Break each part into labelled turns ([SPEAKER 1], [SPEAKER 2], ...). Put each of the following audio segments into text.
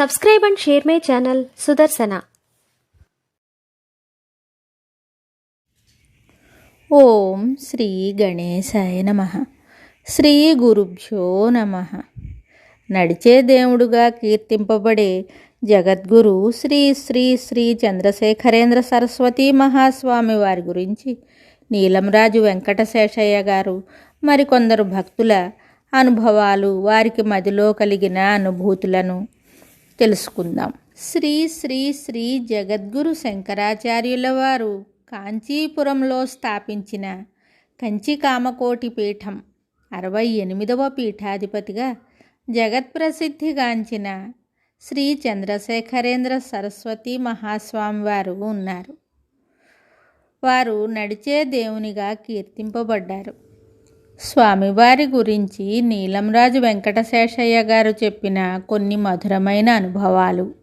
[SPEAKER 1] Subscribe and share my channel Sudarshana
[SPEAKER 2] ఓం శ్రీ గణేశాయ నమ. శ్రీ గురుభ్యో నమ. నడిచే దేవుడుగా కీర్తింపబడే జగద్గురు శ్రీ శ్రీ శ్రీ చంద్రశేఖరేంద్ర సరస్వతి మహాస్వామి వారి గురించి నీలంరాజు వెంకటశేషయ్య గారు మరికొందరు భక్తుల అనుభవాలు వారికి మదిలో కలిగిన అనుభూతులను తెలుసుకుందాం. శ్రీ శ్రీ శ్రీ జగద్గురు శంకరాచార్యుల వారు కాంచీపురంలో స్థాపించిన కంచి కామకోటి పీఠం అరవై ఎనిమిదవ పీఠాధిపతిగా జగత్ప్రసిద్ధిగాంచిన శ్రీ చంద్రశేఖరేంద్ర సరస్వతి మహాస్వామి వారు ఉన్నారు. వారు నడిచే దేవునిగా కీర్తింపబడ్డారు. స్వామివారి గురించి నీలంరాజు వెంకటశేషయ్య గారు చెప్పిన కొన్ని మధురమైన అనుభవాలు.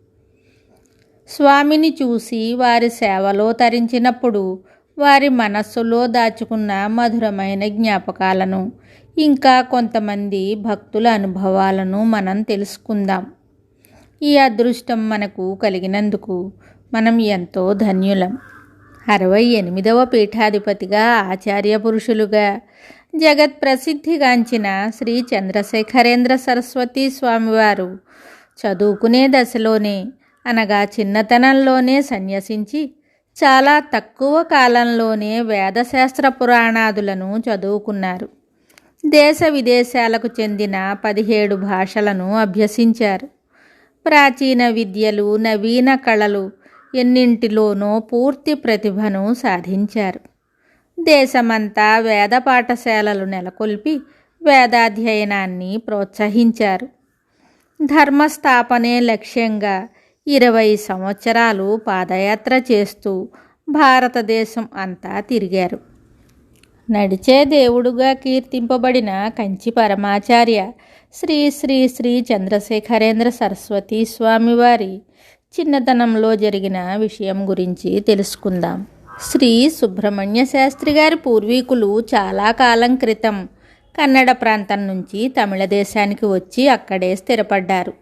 [SPEAKER 2] స్వామిని చూసి వారి సేవలో తరించినప్పుడు వారి మనస్సులో దాచుకున్న మధురమైన జ్ఞాపకాలను ఇంకా కొంతమంది భక్తుల అనుభవాలను మనం తెలుసుకుందాం. ఈ అదృష్టం మనకు కలిగినందుకు మనం ఎంతో ధన్యులం. అరవై ఎనిమిదవ పీఠాధిపతిగా ఆచార్య పురుషులుగా జగత్ ప్రసిద్ధిగాంచిన శ్రీ చంద్రశేఖరేంద్ర సరస్వతి స్వామివారు. చదువుకునే దశలోనే అనగా చిన్నతనంలోనే సన్యసించి చాలా తక్కువ కాలంలోనే వేదశాస్త్ర పురాణాదులను చదువుకున్నారు. దేశ విదేశాలకు చెందిన పదిహేడు భాషలను అభ్యసించారు. ప్రాచీన విద్యలు నవీన కళలు ఎన్నింటిలోనో పూర్తి ప్రతిభను సాధించారు. దేశమంతా వేద పాఠశాలలు నెలకొల్పి వేదాధ్యయనాన్ని ప్రోత్సహించారు. ధర్మస్థాపనే లక్ష్యంగా ఇరవై సంవత్సరాలు పాదయాత్ర చేస్తూ భారతదేశం అంతా తిరిగారు. నడిచే దేవుడుగా కీర్తింపబడిన కంచి పరమాచార్య శ్రీ శ్రీ శ్రీ చంద్రశేఖరేంద్ర సరస్వతి స్వామివారి చిన్నతనంలో జరిగిన విషయం గురించి తెలుసుకుందాం. శ్రీ సుబ్రహ్మణ్య శాస్త్రి గారి పూర్వీకులు చాలా కాలం క్రితం కన్నడ ప్రాంతం నుంచి తమిళ దేశానికి వచ్చి అక్కడే స్థిరపడ్డారు.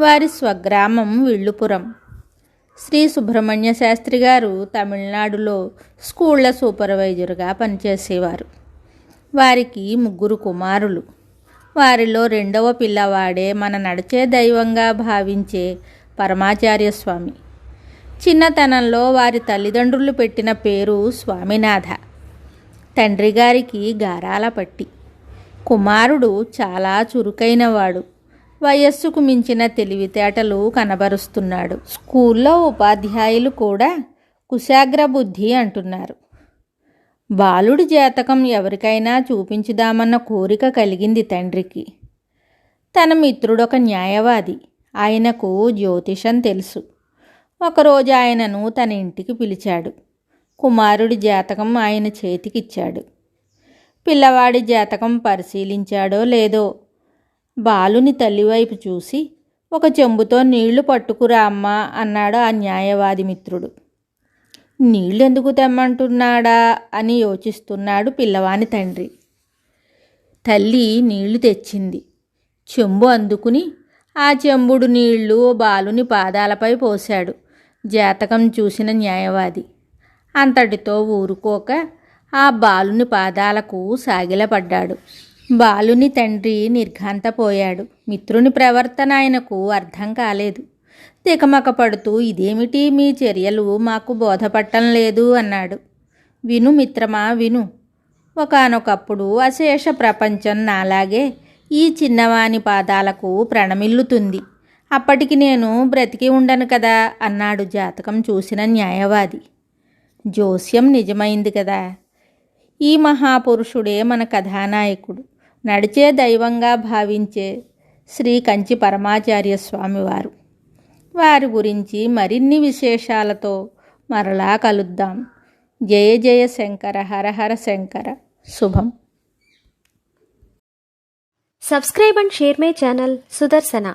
[SPEAKER 2] వారి స్వగ్రామం విళ్ళుపురం. శ్రీ సుబ్రహ్మణ్య శాస్త్రి గారు తమిళనాడులో స్కూళ్ళ సూపర్వైజర్గా పనిచేసేవారు. వారికి ముగ్గురు కుమారులు. వారిలో రెండవ పిల్లవాడే మన నడిచే దైవంగా భావించే పరమాచార్య స్వామి చిన్నతనంలో వారి తల్లిదండ్రులు పెట్టిన పేరు స్వామినాథ. తండ్రి గారికి గారాల పట్టి. కుమారుడు చాలా చురుకైనవాడు. వయస్సుకు మించిన తెలివితేటలు కనబరుస్తున్నాడు. స్కూల్లో ఉపాధ్యాయులు కూడా కుశాగ్ర బుద్ధి అంటున్నారు. బాలుడి జాతకం ఎవరికైనా చూపించుదామన్న కోరిక కలిగింది తండ్రికి. తన మిత్రుడొక న్యాయవాది. ఆయనకు జ్యోతిషం తెలుసు. ఒకరోజు ఆయనను తన ఇంటికి పిలిచాడు. కుమారుడి జాతకం ఆయన చేతికిచ్చాడు. పిల్లవాడి జాతకం పరిశీలించాడో లేదో బాలుని తల్లివైపు చూసి ఒక చెంబుతో నీళ్ళు పట్టుకురా అమ్మా అన్నాడు ఆ న్యాయవాది మిత్రుడు. నీళ్ళెందుకు తెమ్మంటున్నాడా అని యోచిస్తున్నాడు పిల్లవాని తండ్రి. తల్లి నీళ్ళు తెచ్చింది. చెంబు అందుకుని ఆ చెంబుడు నీళ్ళు బాలుని పాదాలపై పోశాడు. జాతకం చూసిన న్యాయవాది. అంతటితో ఊరుకోక ఆ బాలుని పాదాలకు సాగిలపడ్డాడు. బాలుని తండ్రి నిర్ఘాంతపోయాడు. మిత్రుని ప్రవర్తన ఆయనకు అర్థం కాలేదు. తికమక పడుతూ ఇదేమిటి? మీ చర్యలు మాకు బోధపట్టం లేదు అన్నాడు. విను మిత్రమా విను. ఒకనొకప్పుడు అశేష ప్రపంచం నాలాగే ఈ చిన్నవాని పాదాలకు ప్రణమిల్లుతుంది. అప్పటికి నేను బ్రతికి ఉండను కదా అన్నాడు జాతకం చూసిన న్యాయవాది. జోస్యం నిజమైంది కదా. ఈ మహాపురుషుడే మన కథానాయకుడు. నడిచే దైవంగా భావించే శ్రీ కంచి పరమాచార్య స్వామివారు. వారి గురించి మరిన్ని విశేషాలతో మరలా కలుద్దాం. జయ జయ శంకర హర హర శంకర. శుభం.
[SPEAKER 1] Subscribe and share my channel Sudarshana.